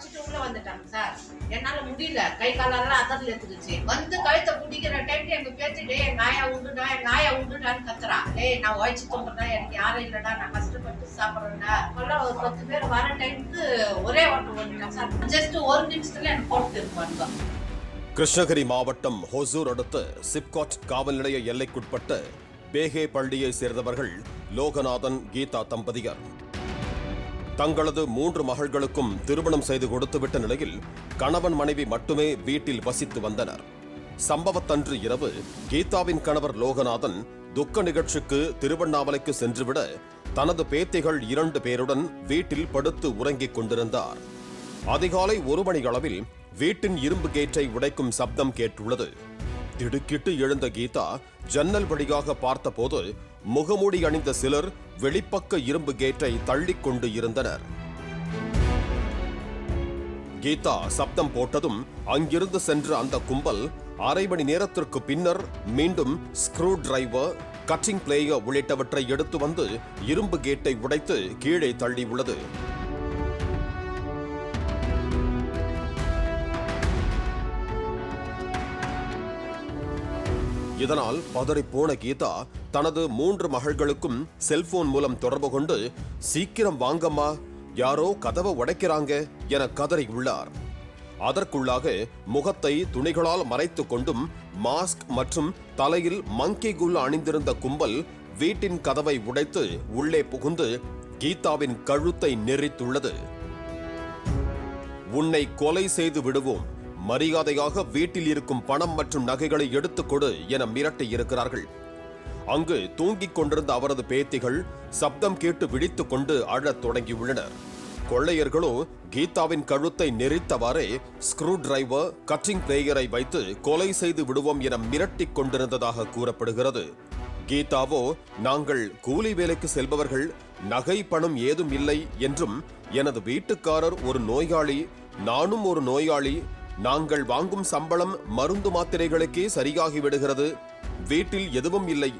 கதவு உள்ள வந்துட்டாங்க சார். என்னால முடியல. கை காலெல்லாம் அதர்ல எடுத்துருச்சு வந்து கழுத்தை பிடிக்கிற டைம்ல எங்க பேச்சு டேய் எங்க ஆயா உண்டுடா எங்க ஆயா உண்டுடான்னு கத்துறா. ஏய் நான் உழைச்சு தூங்குறேன் எனக்கு யாரும் இல்லடா. நான் கஷ்டப்பட்டு சாப்பிடுறேன்டா. அப்பெல்லாம் ஒரு பத்து பேர் வர டைமுக்கு ஒரே ஓட்டம் வந்துட்டாங்க சார். ஜஸ்ட் ஒரு நிமிஷத்துல எனக்கு போட்டு இருப்பாங்க கிருஷ்ணகிரி மாவட்டம் ஹொசூர் அடுத்த சிப்காட் காவல் நிலைய எல்லைக்குட்பட்ட பேகே பள்ளியை சேர்ந்தவர்கள் லோகநாதன் கீதா தம்பதியர். தங்களது மூன்று மகள்களுக்கும் திருமணம் செய்து கொடுத்துவிட்ட நிலையில் கணவன் மனைவி மட்டுமே வீட்டில் வசித்து வந்தனர். சம்பவத்தன்று இரவு கீதாவின் கணவர் லோகநாதன் துக்க நிகழ்ச்சிக்கு திருவண்ணாமலைக்கு சென்றுவிட தனது பேத்திகள் இரண்டு பேருடன் வீட்டில் படுத்து உறங்கிக் கொண்டிருந்தார். அதிகாலை ஒரு மணி அளவில் வீட்டின் இரும்பு கேட்டை உடைக்கும் சப்தம் கேட்டுள்ளது. திடுக்கிட்டு எழுந்த கீதா ஜன்னல் வழியாக பார்த்தபோது முகமூடி அணிந்த சிலர் வெளிப்பக்க இரும்பு கேட்டை தள்ளிக்கொண்டு இருந்தனர். கீதா சப்தம் போட்டதும் அங்கிருந்து சென்ற அந்த கும்பல் அரை மணி நேரத்திற்கு பின்னர் மீண்டும் ஸ்க்ரூ டிரைவர் கட்டிங் பிளேயர் உள்ளிட்டவற்றை எடுத்து வந்து இரும்பு கேட்டை உடைத்து கீழே தள்ளியுள்ளது இதனால் பதறிப்போன கீதா தனது மூன்று மகள்களுக்கும் செல்போன் மூலம் தொடர்பு கொண்டு சீக்கிரம் வாங்கம்மா யாரோ கதவை உடைக்கிறாங்க என கதறி உள்ளார். அதற்குள்ளாக முகத்தை துணிகளால் மறைத்து கொண்டும் மாஸ்க் மற்றும் தலையில் மங்கி குல் அணிந்திருந்த கும்பல் வீட்டின் கதவை உடைத்து உள்ளே புகுந்து கீதாவின் கழுத்தை நெறித்துள்ளது உன்னை கொலை செய்து விடுவோம். மரியாதையாக வீட்டில் இருக்கும் பணம் மற்றும் நகைகளை எடுத்துக் கொடு என மிரட்டி இருக்கிறார்கள். அங்கு தூங்கிக் கொண்டிருந்த அவரது பேத்திகள் சப்தம் கேட்டு விழித்துக் கொண்டு அழத் தொடங்கியுள்ளனர். கொள்ளையர்களோ கீதாவின் கழுத்தை நெறித்தவாறே ஸ்க்ரூ டிரைவர் கட்டிங் பிளேயரை வைத்து கொலை செய்து விடுவோம் என மிரட்டிக் கொண்டிருந்ததாக கூறப்படுகிறது. கீதாவோ நாங்கள் கூலி வேலைக்கு செல்பவர்கள் நகை பணம் ஏதும் இல்லை என்றும் எனது வீட்டுக்காரர் ஒரு நோயாளி நானும் ஒரு நோயாளி நாங்கள் வாங்கும் சம்பளம் மருந்து மாத்திரைகளுக்கே சரியாகி விடுகிறது வீட்டில் எதுவும் இல்லை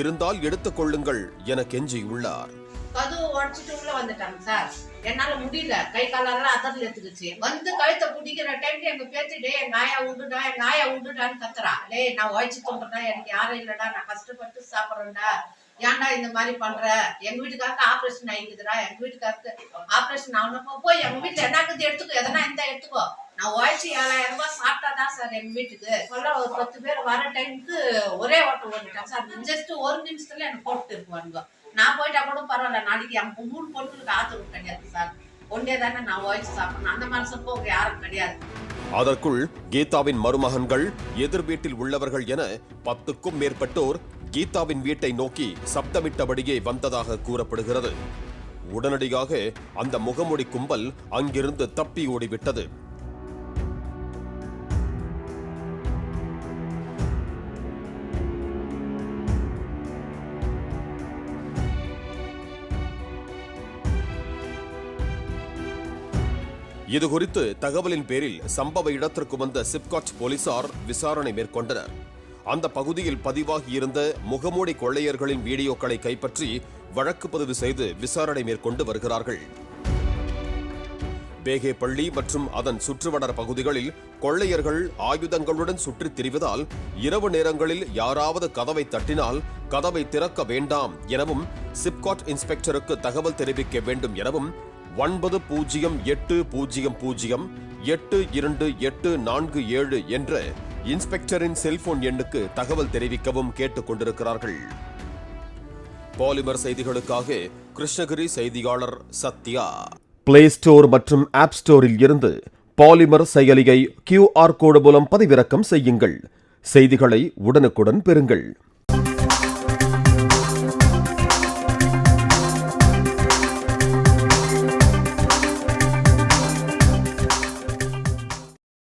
இருந்தால் எடுத்துக் கொள்ளுங்கள் என கெஞ்சியுள்ளார் கதவு உடச்சிட்டு உள்ள வந்துட்டாங்க சார். என்னால முடியல. கை காலெல்லாம் அதர்ல எடுத்துக்கிச்சு. வந்து கழுத்தை பிடிக்கிற டைம்ல எங்க பேச்சு டேய் எங்க ஆயா உண்டுடா எங்க ஆயா உண்டுடான்னு கத்துறா. லே நான் உழைச்சு தூங்குறேன் எனக்கு யாரும் இல்லடா. நான் கஷ்டப்பட்டு சாப்பிட்றேன்டா. ஏன்டா இந்த மாதிரி பண்ற? எங்க வீட்டுக்காருக்கு ஆபரேஷன் ஆகிக்குதுடா எங்க வீட்டுக்காருக்கு ஆபரேஷன் ஆகணும் போய் எங்க வீட்டுல என்னக்குது எடுத்துக்கோ. எதனா இருந்தா எடுத்துக்கோ. நான் உழைச்சி ஏழாயிரம் ரூபாய் சாப்பிட்டாதான் சார் எங்க வீட்டுக்கு. சொல்ல ஒரு பத்து பேர் வர டைமுக்கு ஒரே ஓட்டம் ஓடிட்டாங்க சார். ஜஸ்ட் ஒரு நிமிஷத்துல எனக்கு போட்டு இருக்குவானுங்க நான் போயிட்டா கூட பரவாயில்ல. நாளைக்கு என் மூணு பொண்ணுங்களுக்கு ஆத்திரம் கிடையாது சார். ஒன்றே தானே நான் உழைச்சி சாப்பிடணும். அந்த மனசுக்கு அவங்க யாரும் கிடையாது. அதற்குள் கீதாவின் மருமகன்கள் எதிர் வீட்டில் உள்ளவர்கள் என பத்துக்கும் மேற்பட்டோர் கீதாவின் வீட்டை நோக்கி சப்தமிட்டபடியே வந்ததாக கூறப்படுகிறது. உடனடியாக அந்த முகமுடி கும்பல் அங்கிருந்து தப்பி ஓடிவிட்டது. இதுகுறித்து தகவலின் பேரில் சம்பவ இடத்திற்கு வந்த சிப்காட் போலீசார் விசாரணை மேற்கொண்டனர். அந்த பகுதியில் பதிவாகி இருந்த முகமூடி கொள்ளையர்களின் வீடியோக்களை கைப்பற்றி வழக்கு பதிவு செய்து விசாரணை மேற்கொண்டு வருகிறார்கள். பேகே பள்ளி மற்றும் அதன் சுற்றுவட்டார பகுதிகளில் கொள்ளையர்கள் ஆயுதங்களுடன் சுற்றித் திரிவதால் இரவு நேரங்களில் யாராவது கதவை தட்டினால் கதவை திறக்க வேண்டாம் எனவும் சிப்காட் இன்ஸ்பெக்டருக்கு தகவல் தெரிவிக்க வேண்டும் எனவும் ஒன்பது பூஜ்ஜியம் எட்டு பூஜ்ஜியம் பூஜ்ஜியம் எட்டு இரண்டு எட்டு நான்கு ஏழு என்ற இன்ஸ்பெக்டரின் செல்போன் எண்ணுக்கு தகவல் தெரிவிக்கவும் கேட்டுக்கொண்டிருக்கிறார்கள். பாலிமர் செய்திகளுக்காக கிருஷ்ணகிரி செய்தியாளர் சத்யா. பிளே ஸ்டோர் மற்றும் ஆப் ஸ்டோரில் இருந்து பாலிமர் செயலியை கியூஆர் கோடு மூலம் பதிவிறக்கம் செய்யுங்கள். செய்திகளை உடனுக்குடன் பெறுங்கள்.